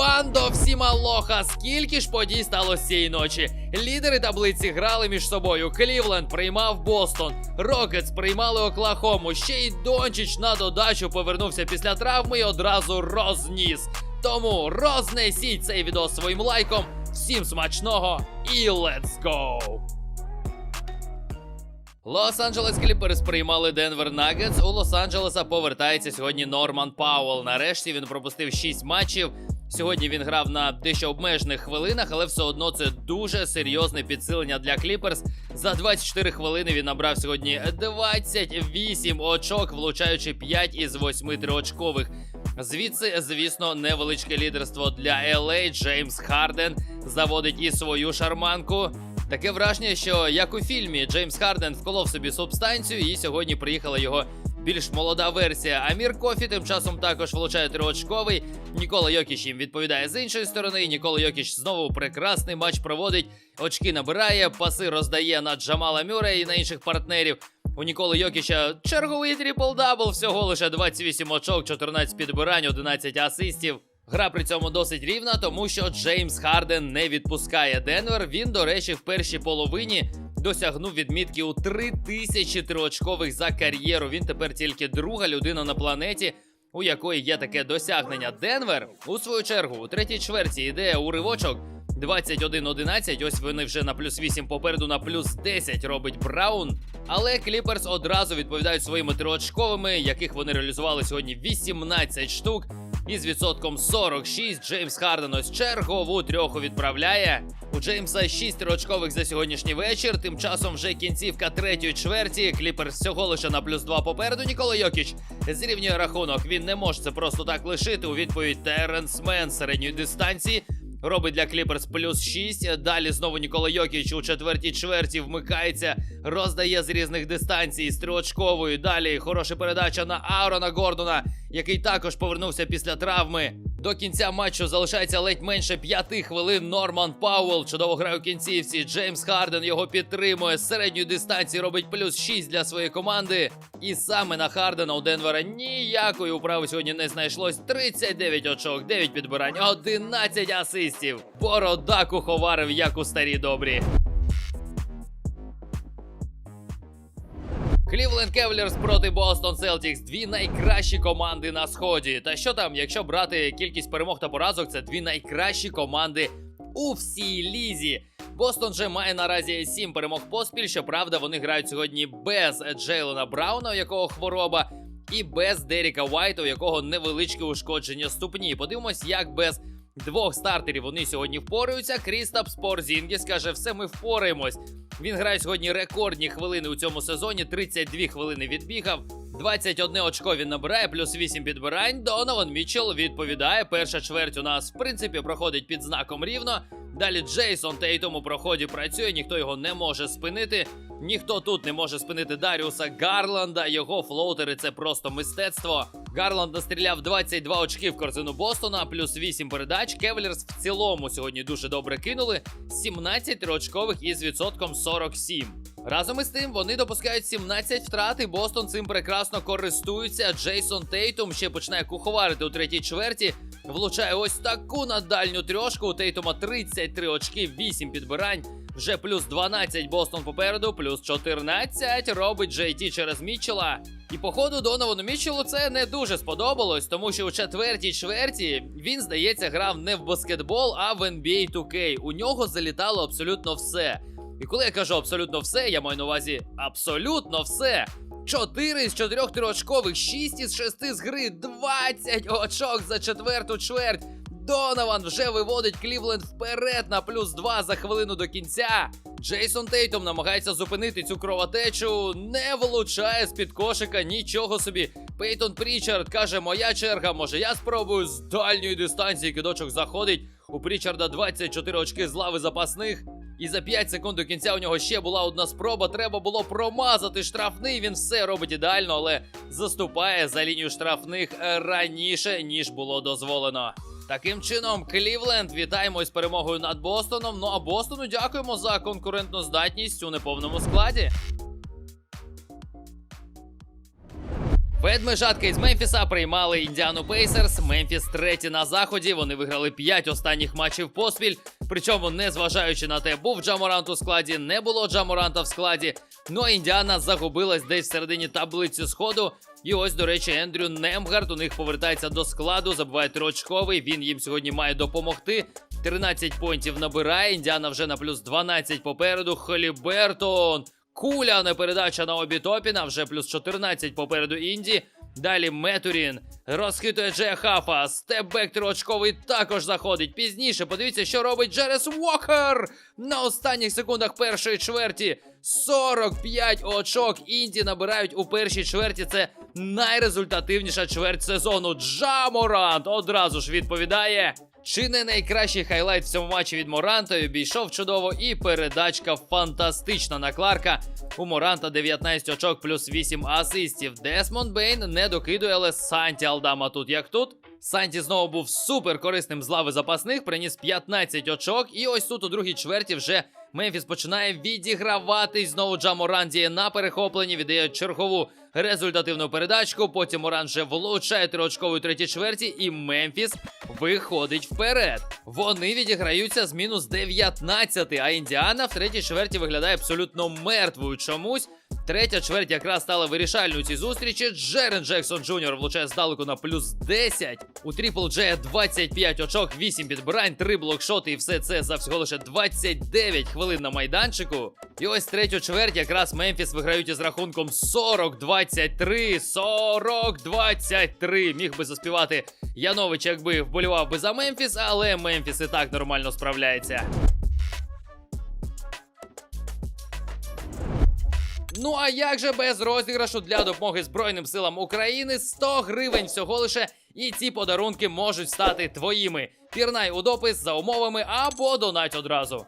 Бандо, всім алоха! Скільки ж подій сталося цієї ночі? Лідери таблиці грали між собою. Клівленд приймав Бостон, Рокетс приймали Оклахому. Ще й Дончич на додачу повернувся після травми і одразу розніс. Тому рознесіть цей відео своїм лайком. Всім смачного і let's go! Лос-Анджелес Кліперс приймали Денвер Нагетс. У Лос-Анджелеса повертається сьогодні Норман Пауэлл. Нарешті він пропустив 6 матчів. Сьогодні він грав на дещо обмежених хвилинах, але все одно це дуже серйозне підсилення для Кліперс. За 24 хвилини він набрав сьогодні 28 очок, влучаючи 5 із 8 триочкових. Звідси, звісно, невеличке лідерство для LA. Джеймс Харден заводить і свою шарманку. Таке враження, що як у фільмі Джеймс Харден вколов собі субстанцію, і сьогодні приїхала його більш молода версія. Амір Кофі тим часом також влучає триочковий. Нікола Йокіч їм відповідає з іншої сторони. Нікола Йокіч знову прекрасний матч проводить. Очки набирає, паси роздає на Джамала Мюре і на інших партнерів. У Ніколи Йокіча черговий трипл-дабл, всього лише 28 очок, 14 підбирань, 11 асистів. Гра при цьому досить рівна, тому що Джеймс Харден не відпускає Денвер. Він, до речі, в першій половині досягнув відмітки у 3000 триочкових за кар'єру. Він тепер тільки друга людина на планеті, у якої є таке досягнення. Денвер, у свою чергу, у третій чверті йде уривочок. 21-11, ось вони вже на плюс 8 попереду на плюс 10 робить Браун. Але Кліперс одразу відповідають своїми триочковими, яких вони реалізували сьогодні 18 штук. Із відсотком 46 Джеймс Харден ось чергову трьоху відправляє. У Джеймса 6 рочкових за сьогоднішній вечір. Тим часом вже кінцівка третьої чверті. Кліперс всього лише на плюс 2 попереду. Нікола Йокіч зрівнює рахунок. Він не може це просто так лишити. У відповідь Теренс Мен середньої дистанції. Робить для Кліперс плюс 6. Далі знову Нікола Йокіч у четвертій чверті вмикається, роздає з різних дистанцій з триочковою. Далі хороша передача на Аарона Гордона, який також повернувся після травми. До кінця матчу залишається ледь менше п'яти хвилин. Норман Пауэлл чудово грає у кінцівці. Джеймс Харден його підтримує. З середньої дистанції робить плюс 6 для своєї команди. І саме на Хардена у Денвера ніякої управи сьогодні не знайшлось. 39 очок, 9 підбирань, 11 асистів. Борода куховарив, як у старі добрі. Клівленд Кевлерс проти Бостон Селтікс. Дві найкращі команди на сході. Та що там, якщо брати кількість перемог та поразок, це дві найкращі команди у всій лізі. Бостон же має наразі сім перемог поспіль. Щоправда, вони грають сьогодні без Джейлона Брауна, у якого хвороба, і без Деріка Уайта, у якого невеличке ушкодження ступні. Подивимось, як без двох стартерів вони сьогодні впораються. Крістапс Порзінгіс каже, все ми впораємось. Він грає сьогодні рекордні хвилини у цьому сезоні. 32 хвилини відбігав. 21 очко він набирає, плюс 8 підбирань. Донован Мітчелл відповідає. Перша чверть у нас в принципі проходить під знаком рівно. Далі Джейсон Тейтом у проході працює, ніхто його не може спинити. Ніхто тут не може спинити Даріуса Гарланда. Його флоутери це просто мистецтво. Гарланд настріляв 22 очки в корзину Бостона, плюс 8 передач. Кевлерс в цілому сьогодні дуже добре кинули. 17 трьохочкових із відсотком 47. Разом із тим вони допускають 17 втрат, і Бостон цим прекрасно користується. Джейсон Тейтум ще починає куховарити у третій чверті. Влучає ось таку на дальню трьошку. У Тейтума 33 очки, 8 підбирань. Вже плюс 12 Бостон попереду, плюс 14 робить JT через Мітчела. І походу Доновану Мітчелу це не дуже сподобалось, тому що у четвертій чверті він, здається, грав не в баскетбол, а в NBA 2K. У нього залітало абсолютно все. І коли я кажу абсолютно все, я маю на увазі абсолютно все. 4 з 4 триочкових, 6 із 6 з гри, 20 очок за четверту чверть. Донован вже виводить Клівленд вперед на плюс 2 за хвилину до кінця. Джейсон Тейтом намагається зупинити цю кровотечу, не влучає з-під кошика нічого собі. Пейтон Прічард каже: Моя черга, може я спробую з дальньої дистанції кидочок заходить. У Прічарда 24 очки з лави запасних. І за 5 секунд до кінця у нього ще була одна спроба. Треба було промазати штрафний. Він все робить ідеально, але заступає за лінію штрафних раніше, ніж було дозволено. Таким чином, Клівленд, вітаємо із перемогою над Бостоном. Ну а Бостону дякуємо за конкурентну здатність у неповному складі. В Ведмежатка із Мемфіса приймали Індіану Пейсерс. Мемфіс треті на заході. Вони виграли 5 останніх матчів поспіль. Причому, незважаючи на те, був Джаморант у складі, не було Джаморанта в складі. Ну а Індіана загубилась десь всередині таблиці сходу. І ось, до речі, Ендрю Немгард у них повертається до складу. Забуває трьохочковий. Він їм сьогодні має допомогти. 13 понтів набирає. Індіана вже на плюс 12 попереду. Холібертон. Куля не передача на обі Топіна, вже плюс 14 попереду Інді. Далі Метурін розхитує Джея Хафа. Степбек триочковий також заходить. Пізніше подивіться, що робить Джерес Уокер на останніх секундах першої чверті. 45 очок Інді набирають у першій чверті. Це найрезультативніша чверть сезону. Джаморант одразу ж відповідає. Чи не найкращий хайлайт в цьому матчі від Моранта обійшов чудово, і передачка фантастична на Кларка. У Моранта 19 очок плюс 8 асистів. Десмонд Бейн не докидує, але Санті Алдама тут як тут. Санті знову був супер корисним з лави запасних, приніс 15 очок. І ось тут у другій чверті вже Мемфіс починає відіграватись. Знову Джаморан діє на перехопленні, віддає чергову результативну передачку. Потім Моран вже влучає триочкову третій чверті, і Мемфіс виходить вперед. Вони відіграються з мінус 19, а Індіана в третій чверті виглядає абсолютно мертвою чомусь. Третя чверть якраз стала вирішальною цій зустрічі. Джерен Джексон Джуніор влучає здалеку на плюс 10. У Трипл Джея 25 очок, 8 підбирань, 3 блокшоти і все це за всього лише 29 хвилин на майданчику. І ось третю чверть якраз Мемфіс виграють із рахунком 40-23. 40-23. Міг би заспівати Янович, якби вболівав би за Мемфіс, але Мемфіс і так нормально справляється. Ну а як же без розіграшу для допомоги Збройним силам України 100 гривень всього лише, і ці подарунки можуть стати твоїми. Пірнай у допис за умовами або донать одразу.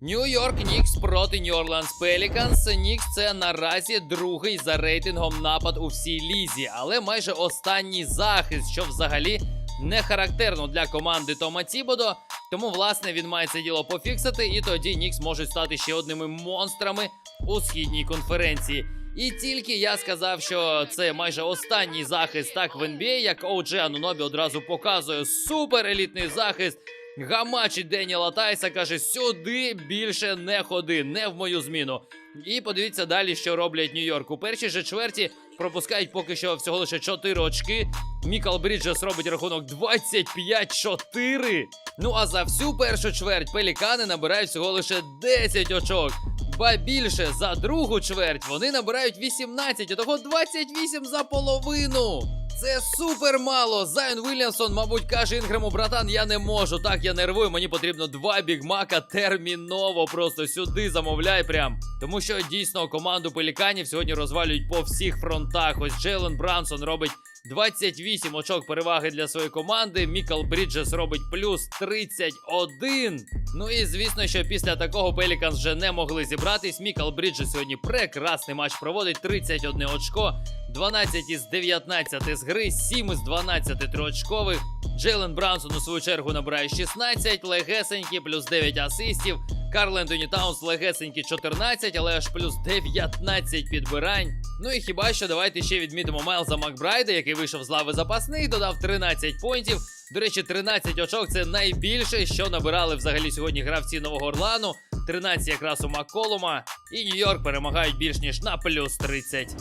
Нью-Йорк Нікс проти Нью-Орлеанс Пеліканс. Нікс це наразі другий за рейтингом напад у всій лізі, але майже останній захист, що взагалі не характерно для команди Тома Тібодо. Тому, власне, він має це діло пофіксити, і тоді Нікс можуть стати ще одними монстрами у східній конференції. І тільки я сказав, що це майже останній захист так в NBA, як OG Анунобі одразу показує суперелітний захист. Гамачить Деніела Тайса, каже: сюди більше не ходи, не в мою зміну. І подивіться далі, що роблять Нью-Йорк. У першій же чверті пропускають поки що всього лише 4 очки. Мікал Бріджес робить рахунок 25-4. Ну а за всю першу чверть пелікани набирають всього лише 10 очок. Ба більше за другу чверть вони набирають 18, а того 28 за половину. Це супер мало. Зайон Вільямсон, мабуть, каже Інгрему, братан, я не можу. Так, я нервую. Мені потрібно два бігмака терміново. Просто сюди замовляй прям. Тому що дійсно команду пеліканів сьогодні розвалюють по всіх фронтах. Ось Джейлен Брансон робить 28 очок переваги для своєї команди. Мікал Бріджес робить плюс 31. Ну і звісно, що після такого Пеліканс вже не могли зібратись. Мікал Бріджес сьогодні прекрасний матч проводить 31 очко, 12 із 19 з гри, 7 із 12 триочкових. Джейлен Брансон у свою чергу набирає 16, легесенькі, плюс 9 асистів. Карл Ентоні Таунс легесенькі 14, але аж плюс 19 підбирань. Ну і хіба що давайте ще відмітимо Майлза Макбрайда, який вийшов з лави запасний, додав 13 поінтів. До речі, 13 очок це найбільше, що набирали взагалі сьогодні гравці Нового Орлану. 13 якраз у Макколума. І Нью-Йорк перемагають більш ніж на плюс 30.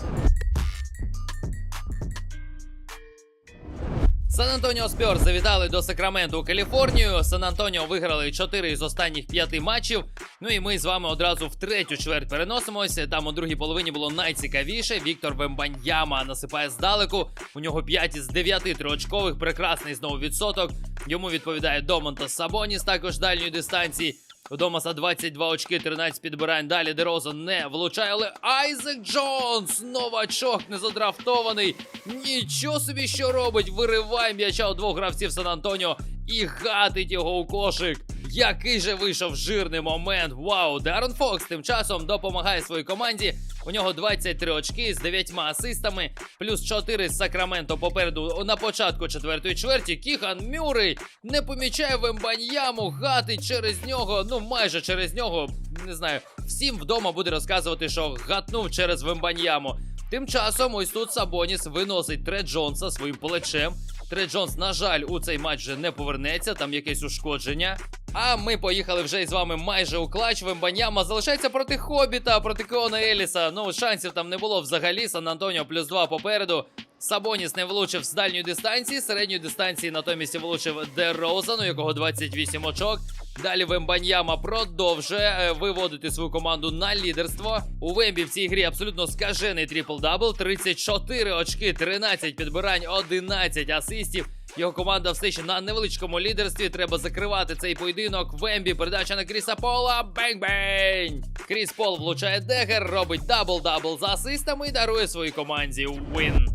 Сан Антоніо Спьор завітали до Сакраменту у Каліфорнію. Сан Антоніо виграли 4 із останніх 5 матчів. Ну і ми з вами одразу в третю чверть переносимося. Там у другій половині було найцікавіше. Віктор Вембаньяма насипає здалеку. У нього 5 із 9 триочкових. Прекрасний знову відсоток. Йому відповідає Домонтас Сабоніс, також дальньої дистанції. У Домаса 22 очки, 13 підбирань. Далі Дерозан не влучає, але Айзек Джонс, новачок, незадрафтований. Нічого собі що робить. Вириває м'яча у двох гравців Сан Антоніо і гатить його у кошик. Який же вийшов жирний момент. Вау! Дарон Фокс тим часом допомагає своїй команді. У нього 23 очки з 9 асистами, плюс 4 з Сакраменто попереду на початку четвертої чверті. Кіхан Мюррей не помічає Вембаньяму, гатить через нього, ну майже через нього. Не знаю, всім вдома буде розказувати, що гатнув через Вембаньяму. Тим часом ось тут Сабоніс виносить Тре Джонса своїм плечем. Тре Джонс, на жаль, у цей матч вже не повернеться, там якесь ушкодження. А ми поїхали вже із вами майже у клач. Вембаньяма залишається проти Хобіта, проти Кеона Еліса. Ну, шансів там не було взагалі. Сан Антоніо плюс 2 попереду. Сабоніс не влучив з дальньої дистанції. Середньої дистанції натомість влучив Де Розан, у якого 28 очок. Далі Вембаньяма продовжує е, виводити свою команду на лідерство. У Вембі в цій грі абсолютно скажений трипл-дабл. 34 очки, 13 підбирань, 11 асистів. Його команда все ще на невеличкому лідерстві. Треба закривати цей поєдинок. Вембі передача на Кріса Пола. Бень-бень! Кріс Пол влучає дегер, робить дабл-дабл за асистами і дарує своїй команді вин.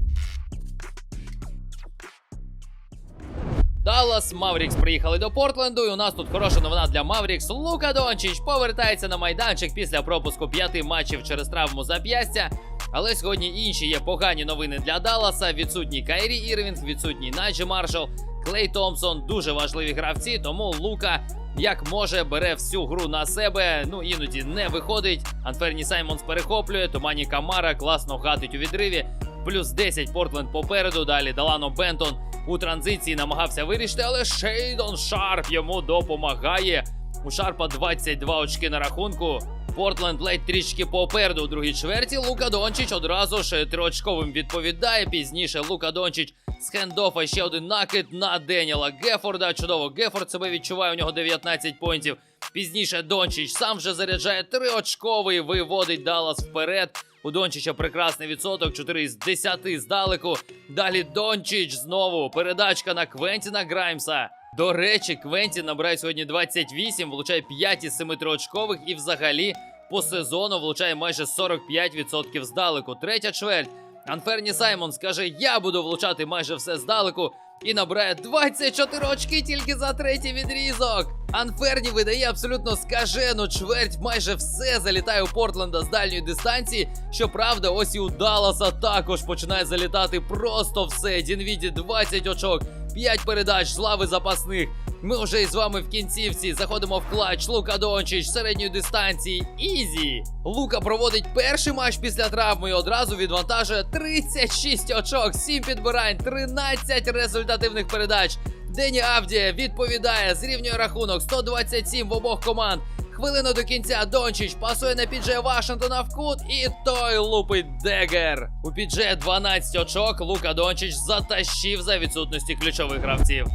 Даллас, Маврікс приїхали до Портленду. І у нас тут хороша новина для Маврікс. Лука Дончич повертається на майданчик після пропуску п'яти матчів через травму зап'ястя. Але сьогодні інші є погані новини для Далласа. Відсутній Кайрі Ірвінг, відсутній Наджі Маршал, Клей Томпсон. Дуже важливі гравці. Тому Лука, як може, бере всю гру на себе. Ну іноді не виходить. Анферні Саймонс перехоплює. Томані Камара класно гатить у відриві. Плюс 10 Портленд попереду. Далі Далано Бентон у транзиції намагався вирішити, але Шейдон Шарп йому допомагає. У Шарпа 22 очки на рахунку. Портленд ледь трішки попереду у другій чверті. Лука Дончич одразу ж триочковим відповідає. Пізніше Лука Дончич з хендофа ще один накид на Деніела Гефорда. Чудово, Гефорд себе відчуває. У нього 19 поінтів. Пізніше Дончич сам вже заряджає триочковий, виводить Даллас вперед. У Дончича прекрасний відсоток, 4 з 10 здалеку. Далі Дончич знову. Передачка на Квентіна Граймса. До речі, Квентін набирає сьогодні 28, влучає 5 із 7 триочкових і взагалі по сезону влучає майже 45% здалеку. Третя чверть. Анферні Саймон скаже: Я буду влучати майже все здалеку. І набирає 24 очки тільки за третій відрізок. Анферні видає абсолютно скажену чверть. Майже все залітає у Портленда з дальньої дистанції. Щоправда, ось і у Далласа також починає залітати просто все. Дінвіді 20 очок, 5 передач з лави запасних. Ми вже із вами в кінцівці заходимо в клач. Лука Дончич середньої дистанції. Ізі. Лука проводить перший матч після травми і одразу відвантажує 36 очок, 7 підбирань, 13 результативних передач. Дені Авдія відповідає, зрівнює рахунок 127 в обох команд. Хвилину до кінця Дончич пасує на підже Вашингтона в кут, і той лупить Дегер. У підже 12 очок. Лука Дончич затащив за відсутності ключових гравців.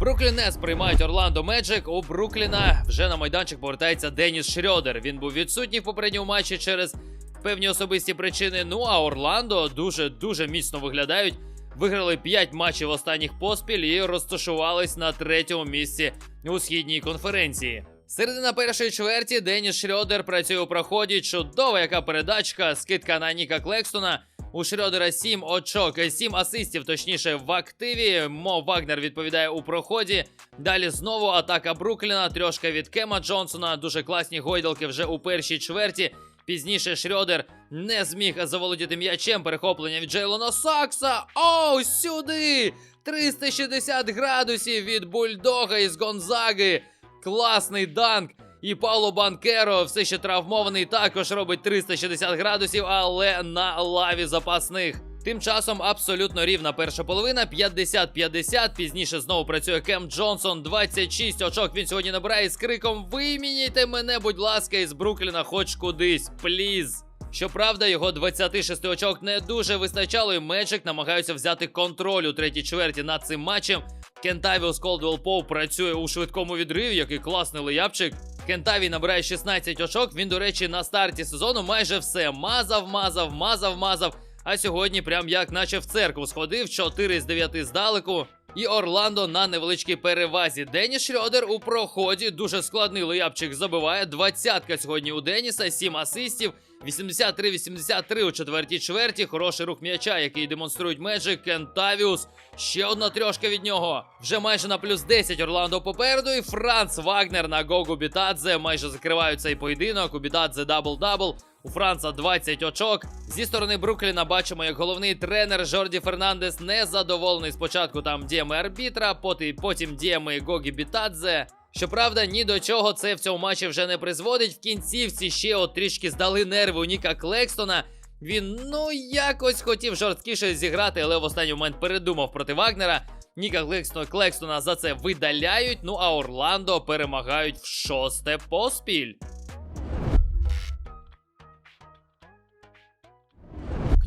Бруклін Нес приймають Орландо Меджик. У Брукліна вже на майданчик повертається Деніс Шрьодер. Він був відсутній в попередньому матчі через певні особисті причини. Ну а Орландо дуже дуже міцно виглядають. Виграли 5 матчів останніх поспіль і розташувались на третьому місці у східній конференції. Середина першої чверті Деніс Шрьодер працює у проході. Чудова яка передачка, скидка на Ніка Клекстона. У Шрьодера 7 очок, 7 асистів, точніше, в активі. Мо Вагнер відповідає у проході. Далі знову атака Брукліна, трьошка від Кема Джонсона. Дуже класні гойдалки вже у першій чверті. Пізніше Шрьодер не зміг заволодіти м'ячем. Перехоплення від Джейлона Сакса. Оу, сюди! 360 градусів від бульдога із Гонзаги. Класний данк. І Пауло Банкеро все ще травмований, також робить 360 градусів, але на лаві запасних. Тим часом абсолютно рівна перша половина, 50-50. Пізніше знову працює Кем Джонсон, 26 очок. Він сьогодні набирає з криком: Вимінійте мене, будь ласка, із Брукліна, хоч кудись, пліз. Щоправда, його 26 очок не дуже вистачало, і Меджик намагаються взяти контроль у третій чверті над цим матчем. Кентавіус Колдвелл Поу працює у швидкому відриві, який класний леяпчик. Кентаві набирає 16 очок. Він, до речі, на старті сезону майже все мазав, мазав, мазав, мазав. А сьогодні, прям як наче в церкву сходив, 4 з 9 здалеку. І Орландо на невеличкій перевазі. Деніс Шрьодер у проході. Дуже складний леяпчик забиває. Двадцятка сьогодні у Деніса, 7 асистів. 83-83 у четвертій чверті. Хороший рух м'яча, який демонструють Меджик. Кентавіус. Ще одна трьошка від нього. Вже майже на плюс 10 Орландо попереду. І Франц Вагнер на Гогу Бітадзе. Майже закривають цей поєдинок. У Бітадзе дабл-дабл. У Франца 20 очок. Зі сторони Брукліна бачимо, як головний тренер Жорді Фернандес не задоволений спочатку там діями арбітра, потім діями Гогі Бітадзе. Щоправда, ні до чого це в цьому матчі вже не призводить. В кінцівці ще от трішки здали нерви у Ніка Клекстона. Він ну якось хотів жорсткіше зіграти, але в останній момент передумав проти Вагнера. Ніка Клекстона, Клекстона за це видаляють. Ну а Орландо перемагають в шосте поспіль.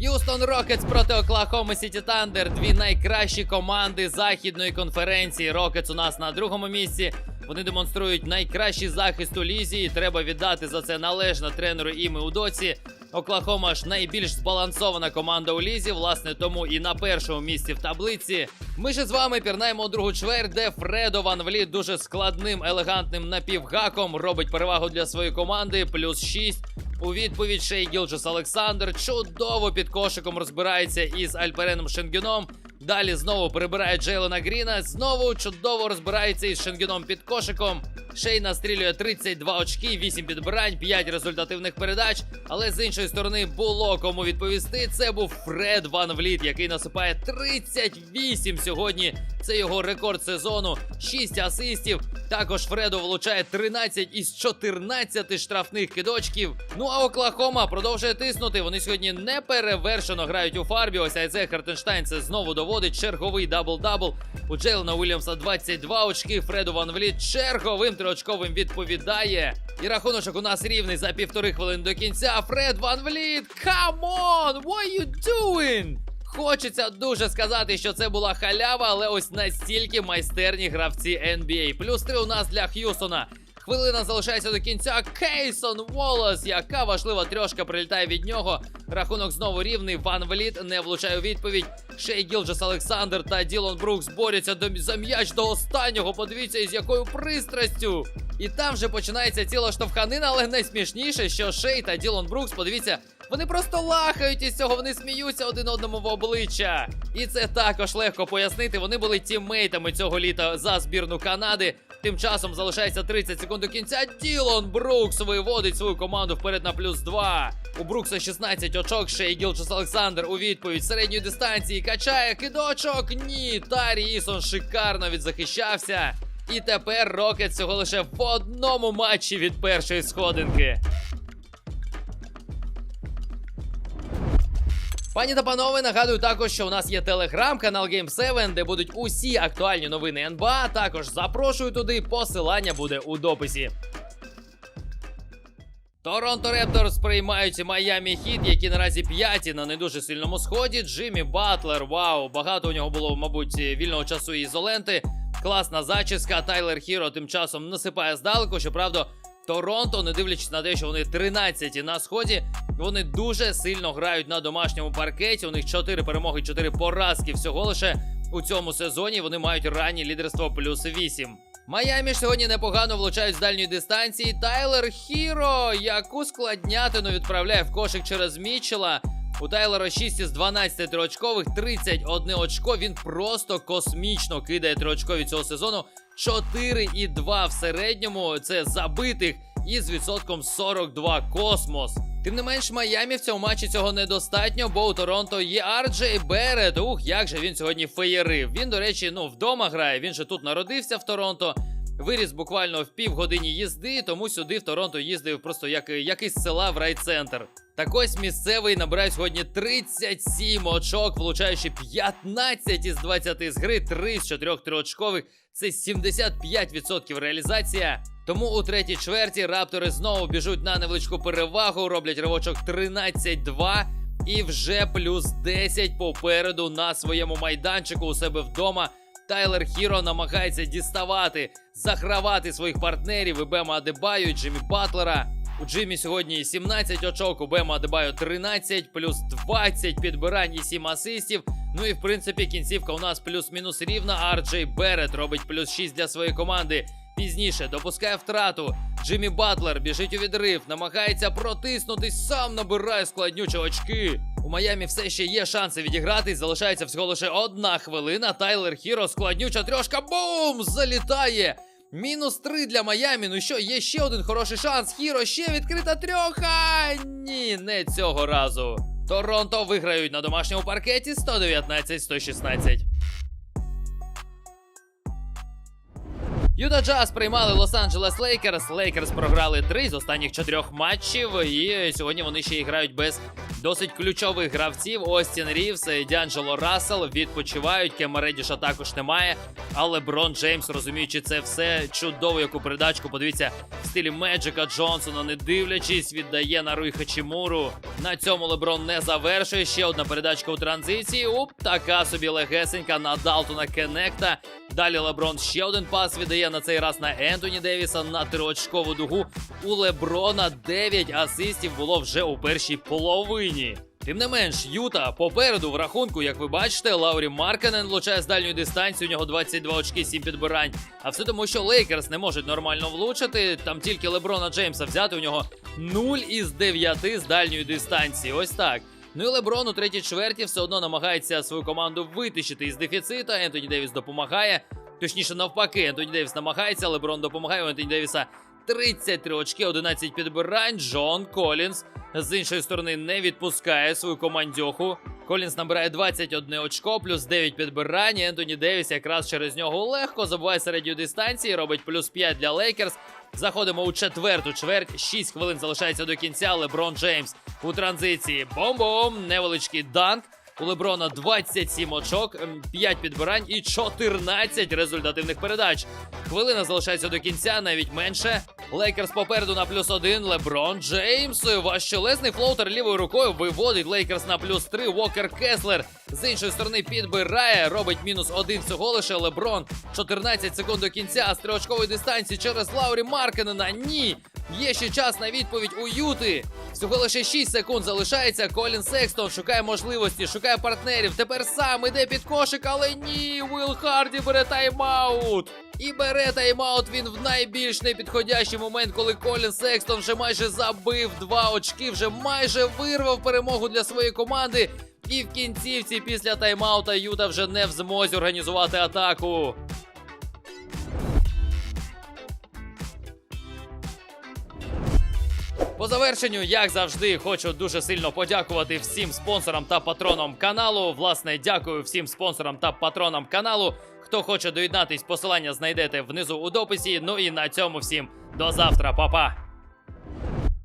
Х'юстон Рокетс проти Оклахома Сіті Тандер. Дві найкращі команди західної конференції. Рокетс у нас на другому місці. Вони демонструють найкращий захист у лізі. і Треба віддати за це належно тренеру Іми Удоці. Оклахома ж найбільш збалансована команда у лізі, власне, тому і на першому місці в таблиці. Ми ж з вами пірнаємо у другу чверть, де Фредо Ван Вліт дуже складним, елегантним напівгаком робить перевагу для своєї команди, плюс 6. У відповідь Шей Гілджес Олександр чудово під кошиком розбирається із Альпереном Шенгюном. Далі знову прибирає Джейлона Гріна. Знову чудово розбирається із Шенгеном під кошиком. Шей настрілює 32 очки, 8 підбирань, 5 результативних передач. Але з іншої сторони було кому відповісти. Це був Фред Ван Вліт, який насипає 38 сьогодні. Це його рекорд сезону. 6 асистів. Також Фредо влучає 13 із 14 штрафних кидочків. Ну а Оклахома продовжує тиснути. Вони сьогодні не перевершено грають у фарбі. Ось Айзе Хартенштайн це знову доводить. Черговий дабл-дабл. У Джейлена Уільямса 22 очки. Фреду Ван Вліт черговим триочковим відповідає. І рахуночок у нас рівний за півтори хвилини до кінця. Фред Ван Вліт, come on, you doing? Хочеться дуже сказати, що це була халява, але ось настільки майстерні гравці NBA. Плюс три у нас для Х'юстона. Хвилина залишається до кінця. Кейсон Волос, яка важлива трьошка прилітає від нього. Рахунок знову рівний. Ван Вліт не влучає у відповідь. Шей Гілджес Олександр та Ділон Брукс борються до за м'яч до останнього. Подивіться, із якою пристрастю. І там вже починається ціла штовханина, але найсмішніше, що Шей та Ділон Брукс, подивіться, вони просто лахають із цього, вони сміються один одному в обличчя. І це також легко пояснити. Вони були тіммейтами цього літа за збірну Канади. Тим часом залишається 30 секунд до кінця. Ділон Брукс виводить свою команду вперед на плюс 2. У Брукса 16 очок, ще й Гілчес Олександр у відповідь середньої дистанції качає кидочок. Ні, Тарі Ісон шикарно відзахищався. І тепер Рокет всього лише в одному матчі від першої сходинки. Пані та панове, нагадую також, що у нас є телеграм-канал Game 7, де будуть усі актуальні новини НБА. Також запрошую туди. Посилання буде у дописі. Торонто Репторс приймають Майамі Хіт, які наразі п'яті на не дуже сильному сході. Джиммі Батлер, вау, багато у нього було, мабуть, вільного часу ізоленти. Класна зачіска. Тайлер Хіро тим часом насипає здалеку. Щоправда, Торонто, не дивлячись на те, що вони 13 на сході, вони дуже сильно грають на домашньому паркеті. У них 4 перемоги, 4 поразки всього лише у цьому сезоні. Вони мають раннє лідерство плюс 8. Майамі сьогодні непогано влучають з дальньої дистанції. Тайлер Хіро, яку складнятину відправляє в кошик через Мітчела. У Тайлера 6 із 12 триочкових, 31 очко. Він просто космічно кидає триочкові цього сезону. 4,2 в середньому. Це забитих із відсотком 42 космос. Тим не менш, Майамі в цьому матчі цього недостатньо, бо у Торонто є Арджей Берет. Ух, як же він сьогодні феєрив. Він, до речі, ну вдома грає. Він же тут народився в Торонто. Виріс буквально в півгодині їзди, тому сюди в Торонто їздив просто як, як із села в райцентр. Так ось місцевий набирає сьогодні 37 очок, влучаючи 15 із 20 з гри, 3 з 4 триочкових. Це 75% реалізація. Тому у третій чверті раптори знову біжуть на невеличку перевагу, роблять ривочок 13-2 і вже плюс 10 попереду на своєму майданчику у себе вдома. Тайлер Хіро намагається діставати, захравати своїх партнерів і Бема Адебаю, і Джиммі Батлера. У Джиммі сьогодні 17 очок, у Бема Адебаю 13, плюс 20 підбирань і 7 асистів. Ну і в принципі кінцівка у нас плюс-мінус рівна. Арджей Берет робить плюс 6 для своєї команди. Пізніше допускає втрату. Джиммі Батлер біжить у відрив, намагається протиснутись, сам набирає складнючі очки. У Майамі все ще є шанси відіграти. Залишається всього лише одна хвилина. Тайлер Хіро складнюча трьошка. Бум! Залітає! Мінус три для Майамі. Ну що, є ще один хороший шанс. Хіро ще відкрита трьоха. Ні, не цього разу. Торонто виграють на домашньому паркеті 119-116. Юта Джаз приймали Лос-Анджелес Лейкерс. Лейкерс програли три з останніх чотирьох матчів. І сьогодні вони ще й грають без досить ключових гравців. Остін Рівс, і Діанджело Рассел відпочивають. Кема Редіша також немає. Але Брон Джеймс, розуміючи це все чудово, яку передачку. Подивіться в стилі Меджика Джонсона, не дивлячись, віддає на Руй Хачімуру. На цьому Леброн не завершує. Ще одна передачка у транзиції. Оп, така собі легесенька на Далтона Кенекта. Далі Леброн ще один пас віддає на цей раз на Ентоні Девіса на триочкову дугу. У Леброна 9 асистів було вже у першій половині. Тим не менш, Юта попереду в рахунку, як ви бачите, Лаурі Марканен влучає з дальньої дистанції. У нього 22 очки, 7 підбирань. А все тому, що Лейкерс не можуть нормально влучити. Там тільки Леброна Джеймса взяти. У нього 0 із 9 з дальньої дистанції. Ось так. Ну і Леброн у третій чверті все одно намагається свою команду витащити із дефіцита. Ентоні Девіс допомагає. Точніше, навпаки, Ентоні Девіс намагається, Леброн допомагає. У Ентоні Девіса 33 очки, 11 підбирань. Джон Колінс з іншої сторони не відпускає свою командьоху. Колінс набирає 21 очко, плюс 9 підбирань. Ентоні Девіс якраз через нього легко забуває середньої дистанції, робить плюс 5 для Лейкерс. Заходимо у четверту чверть. 6 хвилин залишається до кінця. Леброн Джеймс у транзиції. Бом-бом! Невеличкий данк. У Леброна 27 очок, 5 підбирань і 14 результативних передач. Хвилина залишається до кінця, навіть менше. Лейкерс попереду на плюс один. Леброн Джеймс. Важчелезний флоутер лівою рукою виводить Лейкерс на плюс три. Вокер Кеслер з іншої сторони підбирає. Робить мінус один всього лише Леброн. 14 секунд до кінця з триочкової дистанції через Лаурі Маркенена. Ні. Є ще час на відповідь у Юти. Всього лише 6 секунд залишається. Колін Секстон шукає можливості, шукає партнерів. Тепер сам іде під кошик, але ні. Уилл Харді бере тайм-аут. І бере тайм-аут він в найбільш непідходящий момент, коли Колін Секстон вже майже забив два очки, вже майже вирвав перемогу для своєї команди. І в кінцівці після тайм-аута Юта вже не в змозі організувати атаку. По завершенню, як завжди, хочу дуже сильно подякувати всім спонсорам та патронам каналу. Власне, дякую всім спонсорам та патронам каналу. Хто хоче доєднатись, посилання знайдете внизу у дописі. Ну і на цьому всім до завтра, Па-па!